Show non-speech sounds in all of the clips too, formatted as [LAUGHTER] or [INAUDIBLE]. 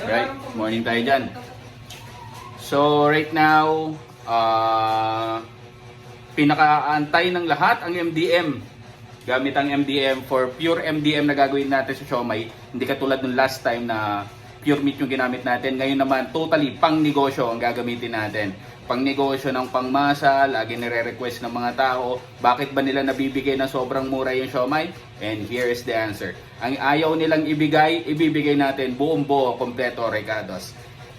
Right? Morning tayo dyan. So, right now, uh, pinakaantay ng lahat ang MDM. Gamit ang MDM for pure MDM na gagawin natin sa Siomay. Hindi katulad nung last time na pure meat yung ginamit natin. Ngayon naman, totally pang negosyo ang gagamitin natin. Pang negosyo ng pangmasa, lagi nire-request ng mga tao, bakit ba nila nabibigay ng sobrang mura yung siomay? And here is the answer. Ang ayaw nilang ibigay, ibibigay natin buong buo, kompleto, recados.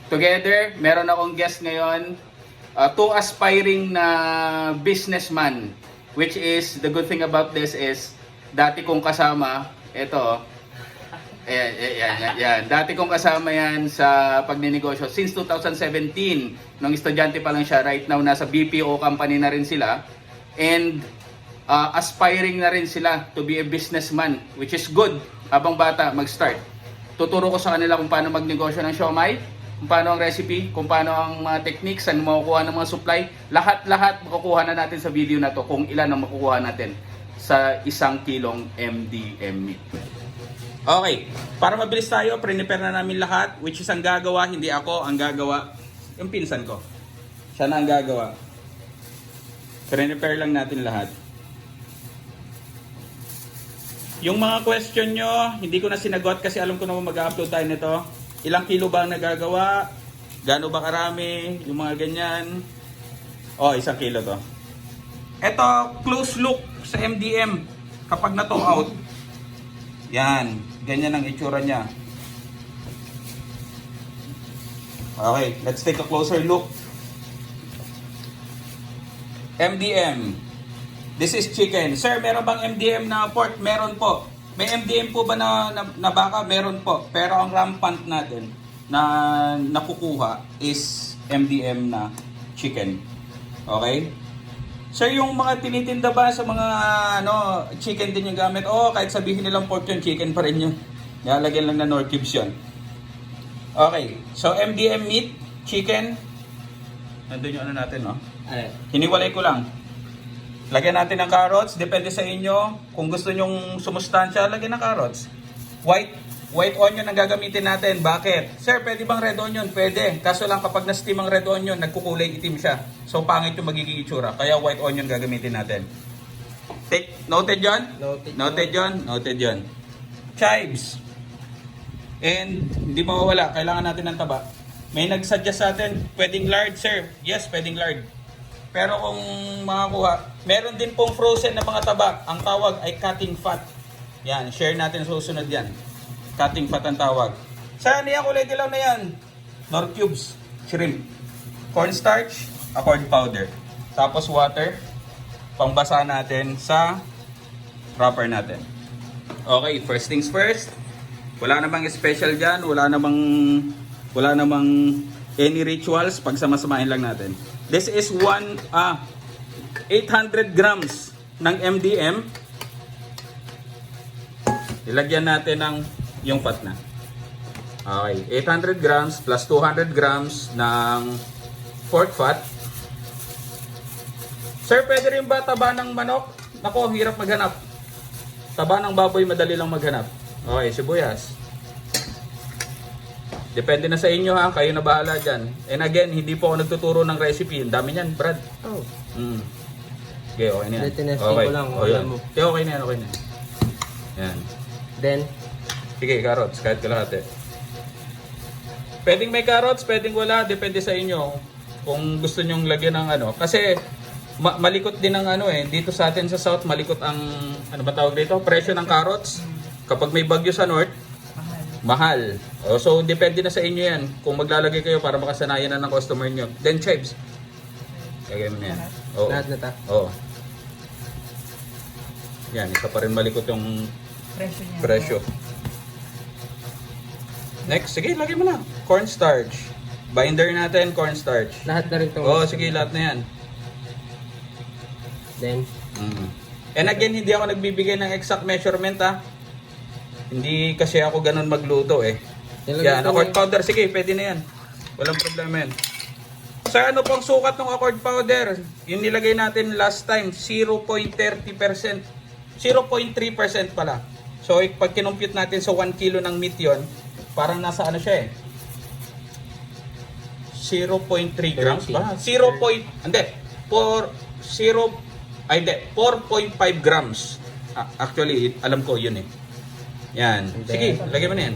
Together, meron akong guest ngayon, uh, two aspiring na businessman, which is, the good thing about this is, dati kong kasama, ito, Ayan, ayan, yan, yan, yan. Dati kong kasama yan sa pagninegosyo since 2017. Nung estudyante pa lang siya, right now nasa BPO company na rin sila. And uh, aspiring na rin sila to be a businessman, which is good habang bata mag-start. Tuturo ko sa kanila kung paano magnegosyo ng siomay, kung paano ang recipe, kung paano ang mga techniques, saan makukuha ng mga supply. Lahat-lahat makukuha na natin sa video na to kung ilan ang makukuha natin sa isang kilong MDM meat. Okay, para mabilis tayo, prepare na namin lahat, which is ang gagawa, hindi ako ang gagawa, yung pinsan ko. Siya na ang gagawa. Prepare lang natin lahat. Yung mga question nyo, hindi ko na sinagot kasi alam ko naman mag-upload tayo nito. Ilang kilo ba ang nagagawa? Gaano ba karami? Yung mga ganyan. Oh, isang kilo to. Ito, close look sa MDM kapag na-tow out. Yan, ganyan ang itsura niya. Okay, let's take a closer look. MDM. This is chicken. Sir, meron bang MDM na pork? Meron po. May MDM po ba na, na, na baka? Meron po. Pero ang rampant natin na nakukuha is MDM na chicken. Okay? Sir, yung mga tinitinda ba sa mga ano, chicken din yung gamit? Oo, kahit sabihin nilang pork yun, chicken pa rin yun. Nilalagyan lang na Nor cubes yun. Okay, so MDM meat, chicken. Nandun yung ano natin, no? Ano? Hiniwalay ko lang. Lagyan natin ng carrots, depende sa inyo. Kung gusto nyong sumustansya, lagyan ng carrots. White white onion ang gagamitin natin. Bakit? Sir, pwede bang red onion? Pwede. Kaso lang kapag na-steam ang red onion, nagkukulay itim siya. So pangit yung magiging itsura. Kaya white onion gagamitin natin. Take, noted yon? Noted. Noted yon? Noted yon. Chives. And hindi mawawala, kailangan natin ng taba. May nagsuggest sa atin, pwedeng lard, sir. Yes, pwedeng lard. Pero kung makakuha, meron din pong frozen na mga taba. Ang tawag ay cutting fat. Yan, share natin sa susunod yan. Cutting fat ang tawag. Saan yan? Kulay dilaw na yan. Nor cubes, shrimp. Cornstarch, accord powder. Tapos water, pangbasa natin sa wrapper natin. Okay, first things first. Wala namang special dyan, wala namang wala namang any rituals, pagsamasamahin lang natin. This is one ah 800 grams ng MDM. Ilagyan natin ng yung fat na. Okay, 800 grams plus 200 grams ng pork fat. Sir, pwede rin ba taba ng manok? Nako, hirap maghanap. Taba ng baboy, madali lang maghanap. Okay, sibuyas. Depende na sa inyo ha, kayo na bahala dyan. And again, hindi po ako nagtuturo ng recipe. Ang dami niyan, Brad. Oh. Mm. Okay, okay na yan. Tinesting ko lang, Oh, wala yan. mo. Okay, okay na yan, okay na yan. Yan. Then, Sige, carrots, kahit kalahati. Pwedeng may carrots, pwedeng wala, depende sa inyo. Kung gusto nyong lagyan ng ano. Kasi ma- malikot din ang ano eh. Dito sa atin sa South, malikot ang, ano ba tawag dito? Presyo ng carrots. Kapag may bagyo sa North, mahal. O, so, depende na sa inyo yan. Kung maglalagay kayo para makasanayan na ng customer nyo. Then, chives. Lagay mo na yan. Oo. lahat na ta. Oo. Yan, isa pa rin malikot yung Presyo niya. presyo. Next, sige, lagay mo na. Cornstarch. Binder natin, cornstarch. Lahat na rin to. Oo, oh, sige, lahat na yan. Then, Mm. And again, hindi ako nagbibigay ng exact measurement ha. Hindi kasi ako ganun magluto eh. Nilagay Yan, ko accord na- powder, sige, pwede na yan. Walang problema yan. Sa ano pang sukat ng accord powder? Yung nilagay natin last time, 0.30%. 0.3% pala. So, pag kinumpute natin sa 1 kilo ng meat yon, parang nasa ano siya eh. 0.3 grams ba? 0. Point, hindi. 4, 0, ay hindi, 4.5 grams. Actually, alam ko yun eh. Yan. Sige, lagyan mo na yan.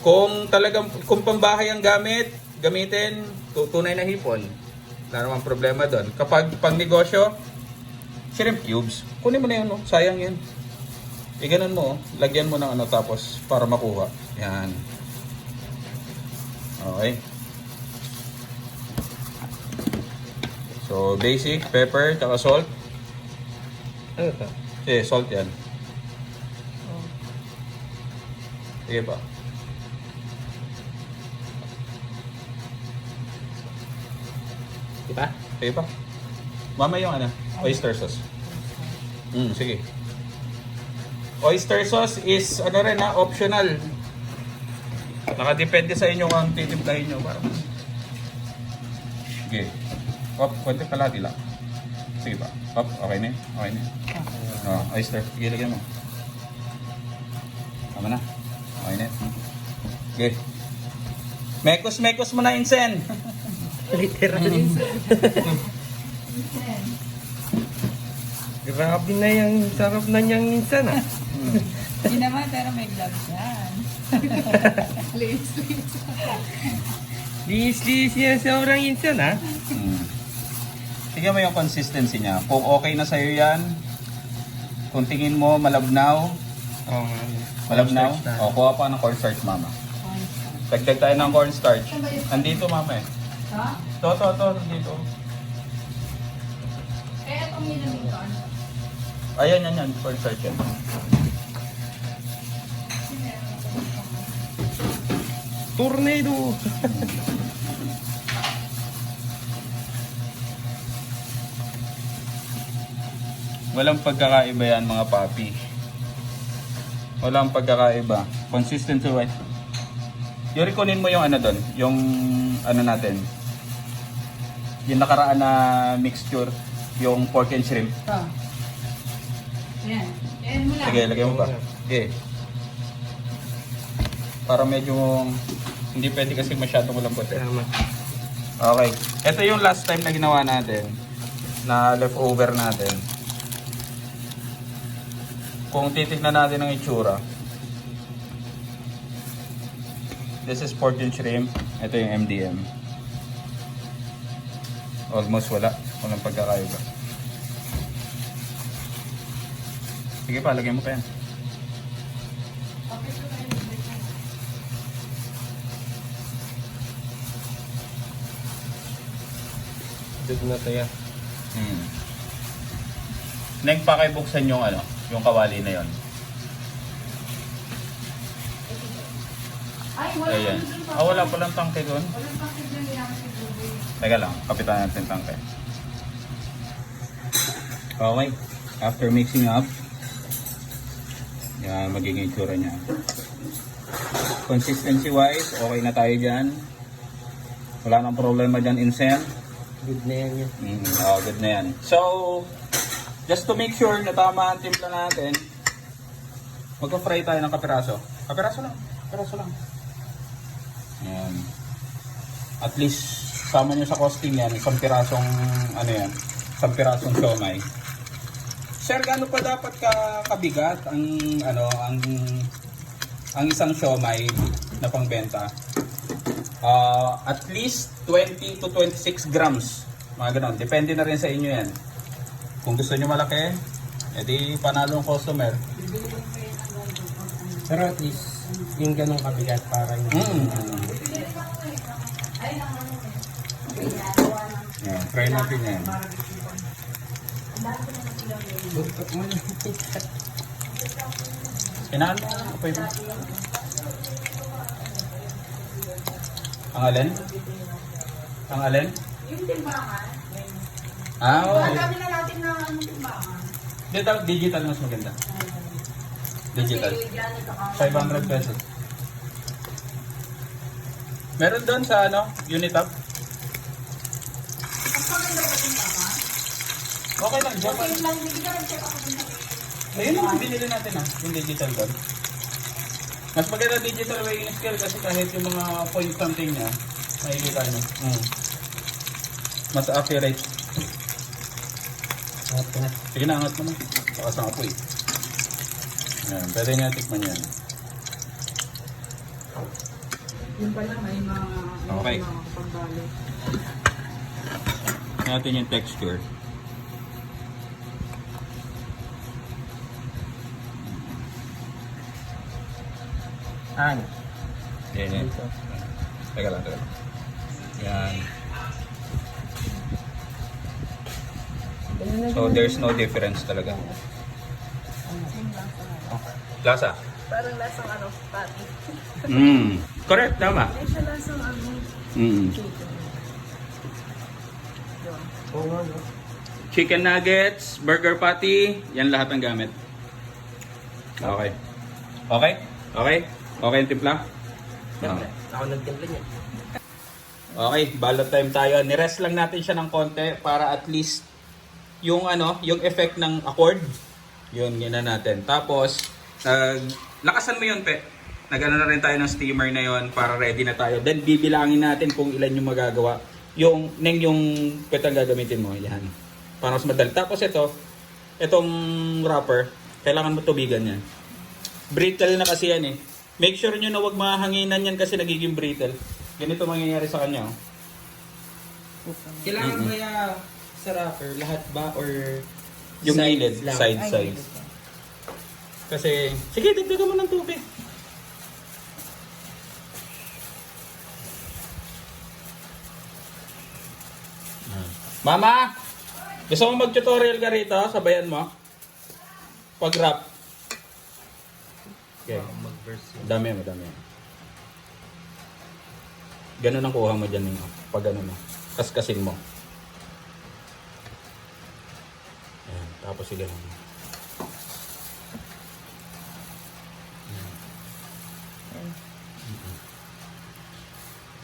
Kung talagang, kung pambahay ang gamit, gamitin, tu- tunay na hipon. Wala namang problema doon. Kapag pang negosyo, shrimp cubes. Kunin mo na yun, no? sayang yan. E ganun mo, oh. lagyan mo ng ano tapos para makuha. Yan. Okay. So, basic, pepper, tsaka salt. Ano to? Eh, salt yan. Sige pa. Di ba? Sige pa. Mama yung ano, oyster sauce. Mm, sige. Oyster sauce is ano rin ha, optional. Nakadepende sa inyo kung titimplahin nyo. Para mas... Sige. Op, konti kalati lang. Sige pa. Op, okay na yun. Okay na yun. Oh, oyster. Sige, lagyan mo. Tama na. Okay na yun. Sige. Mekos-mekos mo na, Insen. [LAUGHS] Literally. [LAUGHS] Grabe na yung sarap na niyang minsan ah. Hindi naman, pero may gloves yan. [LAUGHS] Linis, linis. Linis-linis yan sa orang minsan ah. Hmm. Tingnan mo yung consistency niya. Kung okay na sa'yo yan, kung tingin mo malabnaw, nga. malabnaw, o kuha pa ng cornstarch mama. Dagdag tayo ng cornstarch. Andito mama eh. Ha? To, to, to, dito. Eh, itong nilamig? Ayan, yan, yan, cornstarch yan. Tornado! [LAUGHS] Walang pagkakaiba yan mga papi. Walang pagkakaiba. Consistency wise. Yuri, kunin mo yung ano doon, yung ano natin. Yung nakaraan na mixture, yung pork and shrimp. Ito. Yan. Yan mo lang. Sige, lagyan mo pa. Sige. Para medyo hindi pwede kasi masyadong malambot eh. Tama. Okay. Ito yung last time na ginawa natin na leftover natin. Kung titignan natin ang itsura. This is and shrimp. Ito yung MDM. Almost wala. Walang pagkakaiba. Sige pa, lagyan mo pa yan. Dug na to ya. Hmm. Neng pakibuksan yung ano, yung kawali na yon. Ay, wala Ayan. Ah, wala palang tangke doon. Walang pakit na ginamit si Buboy. Teka lang, kapitan natin tangke. Okay. After mixing up, yan, magiging itsura niya. Consistency wise, okay na tayo dyan. Wala nang problema dyan, Insen. Good na yan yun. Mm, oh, good na yan. So, just to make sure na tama ang timpla natin, magpa-fry tayo ng kapiraso. Kapiraso lang. Kapiraso lang. Yan. At least, sama nyo sa costing yan, isang pirasong, ano yan, isang pirasong siomay. Sir, gaano pa dapat ka kabigat ang, ano, ang, ang isang siomay na pangbenta? Ah, at least 20 to 26 grams. Mga ganon. Depende na rin sa inyo yan. Kung gusto nyo malaki, edi panalo ang customer. Pero at least, yung ganong kabigat para yung... Mm. Yeah, try natin yan. Bukot mo na. Kinaan mo. Okay ba? Ang alin? Ang alin? Yung timbangan. Ah, okay. Sabi na natin na ano timbangan. Digital, digital mas maganda. Digital. Kasi yan, ito ka. 500 pesos. Meron doon sa ano, Unitap. Mas maganda ba timbangan? Okay lang, diyan. Okay lang, hindi ka nag-check ako dun sa Ayun ang binili natin ah, yung digital doon. Mas maganda digital weighing scale kasi kahit yung mga point something niya, makikita niyo. Mm. Mas accurate. At na. Sige na, angat mo na. Bakas ang apoy. Yan, pwede niya tikman yan. Yung pala may mga, Okay. mga pangbalot. natin yung texture. An. Yan, yan. Dito. Teka lang, teka lang. Yan. So, there's no difference talaga. Lasa? Parang lasang ano, patty. Mm. Correct, tama. Hindi siya lasang ano, Mm. Chicken nuggets, burger patty, yan lahat ang gamit. Okay. Okay? Okay? Okay yung timpla? Siyempre, Ako nagtimpla niya. Okay, ballot time tayo. Nirest lang natin siya ng konti para at least yung ano, yung effect ng accord, yun, yun na natin. Tapos, nag lakasan mo yun, pe. Nagano na rin tayo ng steamer na yun para ready na tayo. Then, bibilangin natin kung ilan yung magagawa. Yung, neng yung petang gagamitin mo, yan. Para mas madali. Tapos ito, itong wrapper, kailangan mo tubigan yan. Brittle na kasi yan eh. Make sure nyo na wag mahanginan yan kasi nagiging brittle. Ganito mangyayari sa kanya. Oh. Kailangan kaya sa wrapper, lahat ba or Yung Sides gilid, lang? side, Ay, side. Kasi, sige, dagdagan mo ng tubig. Mama! Gusto mo mag-tutorial ka rito? Sabayan mo? Pag-rap. Okay. mag-verse yun? Madami. Ganun ang kuha mo dyan yung pag ano mo. Kaskasin mo. Ayan, tapos sige lang.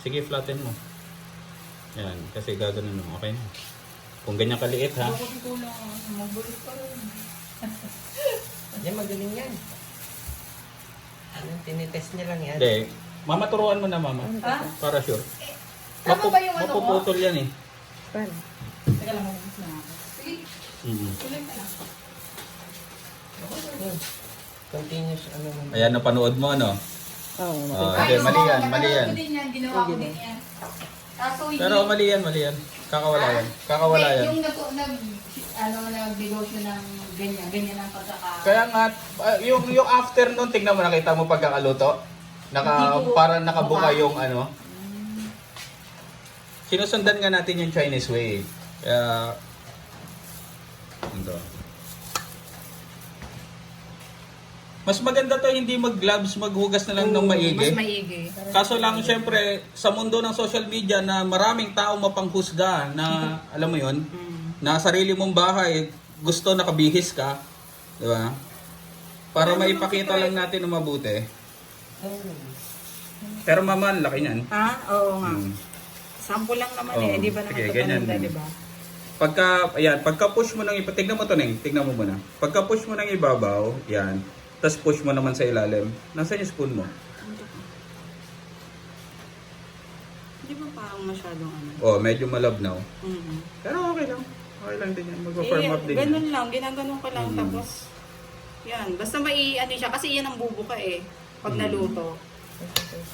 Sige, flatten mo. Yan, kasi gaganon mo. Okay na. Kung ganyan kaliit ha. Bakit kulang, magulit pa rin. Yan, magaling yan. Ano, tinitest niya lang yan. Hindi. Mama, turuan mo na mama. Ha? Para sure. Tama ba yung ano ko? Mapuputol yan eh. Paano? Teka lang, magulit na ako. Sige, Mhm. tuloy ka lang. Yun. Continuous, ano mo. Ayan, napanood mo ano? Oo. Oh, Ay, hindi, oo, mali yan, mali yan. ko din yan, ginawa ko din yan. Kaso hindi. Pero mali yan, mali yan. Kakawala yan. Kakawala yan. Yung nag, ano, nagbigaw siya ng ganyan, ganyan ang pagkaka... Kaya nga, ah, yung, yung after nun, tingnan mo, nakita mo pagkakaluto? Naka, ko- parang nakabuka yung ano. Sinusundan nga natin yung Chinese way. Kaya, ito. Mas maganda to hindi mag-gloves, maghugas na lang ng maigi. Mas maigi. Kaso lang, syempre, sa mundo ng social media na maraming tao mapanghusga na, alam mo yon na sarili mong bahay, gusto nakabihis ka, di ba? Para maipakita lang natin na mabuti. Pero mama, ang laki niyan. Ha? Oo nga. Mm. Sample lang naman Oo. eh, di ba naman Sige, ito ganyan. pananda, di ba? Pagka, ayan, pagka push mo ng iba, tignan mo to Neng, tignan mo muna. Pagka push mo ng ibabaw, yan, tapos push mo naman sa ilalim, nasaan yung spoon mo? Di ba parang masyadong ano? Oh, medyo malabnaw. Mm-hmm. Pero okay lang. Din yan. Mag-firm up din yan. Eh, ganun lang, ginaganon ko lang, Mm. tapos, yan, basta mai, ano siya, kasi yan ang bubuka eh, pag Mm. naluto.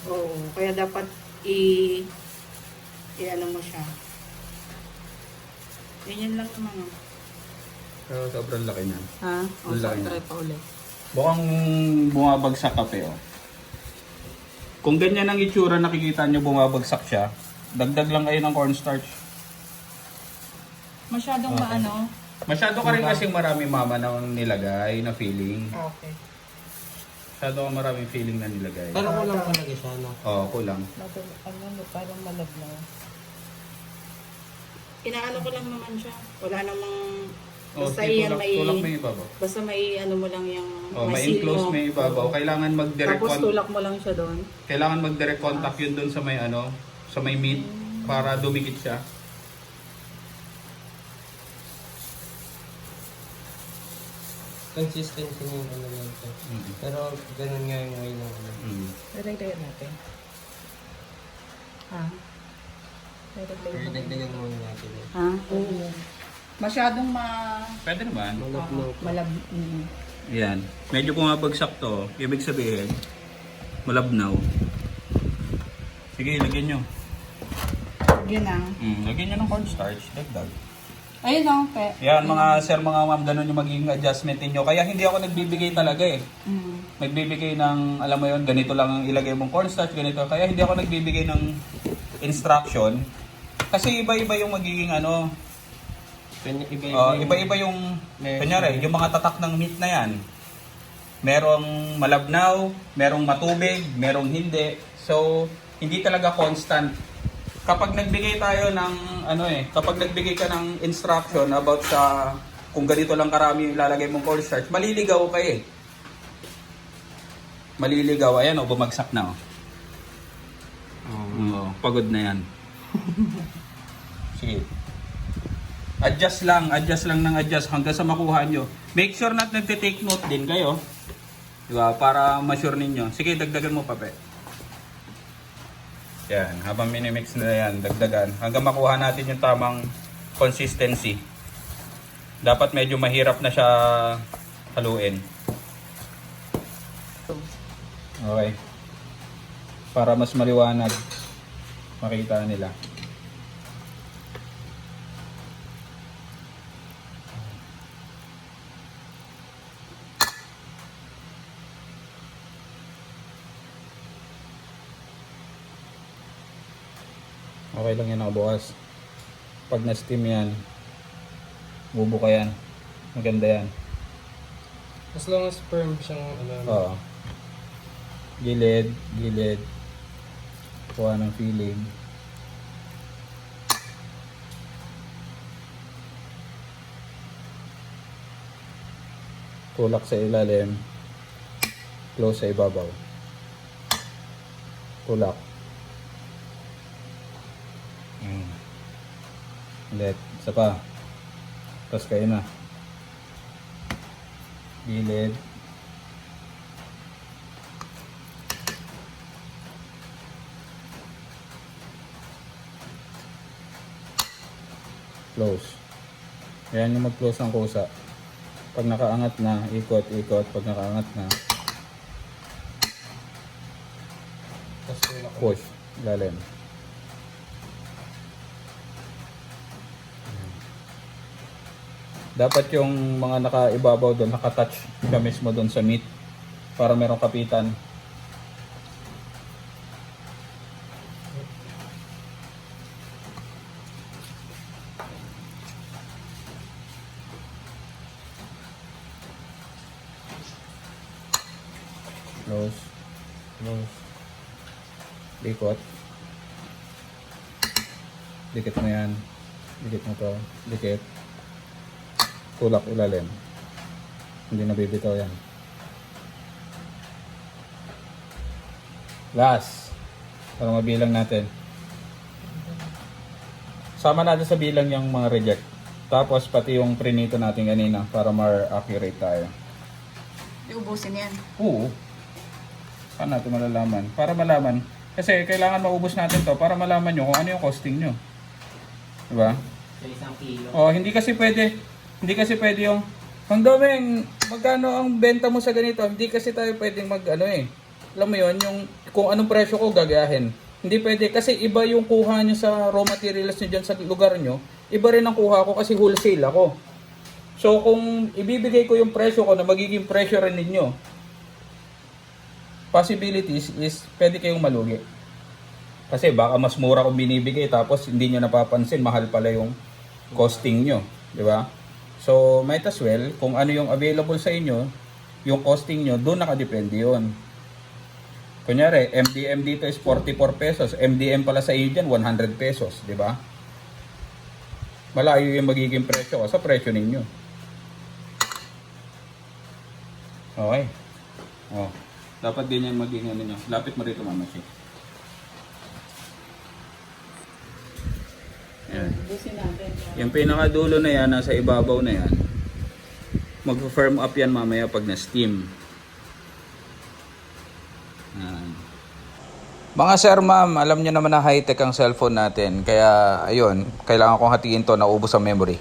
Oo, kaya dapat i, i ano mo siya. Ganyan lang naman. oh. Pero sobrang laki niyan. Ha? O, so, try pa ulit. Mukhang bumabagsak kape, oh. Kung ganyan ang itsura, nakikita nyo bumabagsak siya, dagdag lang kayo ng cornstarch. Masyadong Okay. maano. Masyado ka rin kasing marami mama na nilagay na feeling. Okay. Masyado ka maraming feeling na nilagay. Pero kulang talaga siya, no? Oo, kulang. Ano, parang malablaw. Inaano ko lang naman siya. Wala namang, Oh, basta sige, iyan tulak, may, tulak mo yung ibabaw. basta may ano mo lang yung, Oh, may enclose mo. may ibabaw. Kailangan mag-direct Tapos con- tulak mo lang siya doon. kailangan mag-direct contact yun dun sa may ano, sa may meat para dumikit siya. Consistency ng ano nito. Mm. Pero ganun nga yung way ng ano. Mm. Dagdagan natin. Ha? Pero Dagdagan natin. dagdagan muna natin. eh. Ha? Oo. Masyadong ma... Pwede naman. Malapnaw pa. Malab... Mm. Yan. Medyo bumabagsak to. Ibig sabihin, malabnaw. Sige, lagyan nyo. Yun ang... Mm, lagyan nyo ng cornstarch. Dagdag. Ayun o, pe. Yan mga sir, mga ma'am, ganun yung magiging adjustment niyo. Kaya hindi ako nagbibigay talaga eh. Mm. Nagbibigay ng, alam mo yon ganito lang ang ilagay mong cornstarch, ganito. Kaya hindi ako nagbibigay ng instruction. Kasi iba-iba yung magiging ano, Iba-iba Oh, yung- iba-iba yung, Meron. kunyari, yung mga tatak ng meat na yan. Merong malabnaw, merong matubig, merong hindi. So, hindi talaga constant. Kapag nagbigay tayo ng, ano eh, kapag nagbigay ka ng instruction about sa kung ganito lang karami yung ilalagay mong cornstarch, maliligaw ka eh. Maliligaw. Ayan o, bumagsak na o. Oo, pagod na yan. Sige. Adjust lang, adjust lang ng adjust hanggang sa makuha nyo. Make sure na nagte-take note din kayo. Di ba? Para ma-sure ninyo. Sige, dagdagan mo pa, pe. Yan, habang minimix na yan, dagdagan. Hanggang makuha natin yung tamang consistency. Dapat medyo mahirap na siya haluin. Okay. Para mas maliwanag makita nila. Okay lang yan nakabukas. Pag na-steam yan, bubuka yan. Maganda yan. As long as firm siyang ano. Oo. Gilid, gilid. Kuha ng feeling. Tulak sa ilalim. Close sa ibabaw. Tulak. Mm. Ulit. Isa pa. Tapos kayo na. Gilid. close. Ayan yung mag-close ng kusa. Pag nakaangat na, ikot, ikot. Pag nakaangat na, push. Lalim. Dapat yung mga nakaibabaw doon, nakatouch ka mismo doon sa meat para merong kapitan. Close. Close. Likot. Dikit mo yan. Dikit mo to. Dikit. Tulak ilalim. Hindi nabibitaw yan. Last. Para mabilang natin. Sama natin sa bilang yung mga reject. Tapos pati yung prinito natin kanina para more accurate tayo. Iubusin yan. Oo. Paano natin malalaman? Para malaman. Kasi kailangan maubos natin to para malaman nyo kung ano yung costing nyo. Diba? Sa isang kilo. Oh, hindi kasi pwede, hindi kasi pwede yung, ang daming, magkano ang benta mo sa ganito? Hindi kasi tayo pwedeng mag, ano eh. Alam mo yon yung, kung anong presyo ko gagayahin. Hindi pwede, kasi iba yung kuha nyo sa raw materials nyo dyan sa lugar nyo. Iba rin ang kuha ko kasi wholesale ako. So, kung ibibigay ko yung presyo ko na magiging presyo rin ninyo, possibilities is pwede kayong malugi. Kasi baka mas mura kung binibigay tapos hindi nyo napapansin, mahal pala yung costing nyo. Di ba? So, might as well, kung ano yung available sa inyo, yung costing nyo, doon nakadepende yun. Kunyari, MDM dito is 44 pesos. MDM pala sa iyo dyan, 100 pesos. Di ba? Malayo yung magiging presyo sa presyo ninyo. Okay. Oh. Dapat ganyan maging ano nyo. Lapit mo rito, Mama Chi. Ubusin natin. Yung pinakadulo na yan, nasa ibabaw na yan. Mag-firm up yan mamaya pag na-steam. Mga sir, ma'am, alam nyo naman na high-tech ang cellphone natin. Kaya, ayun, kailangan kong hatiin to na ubos ang memory.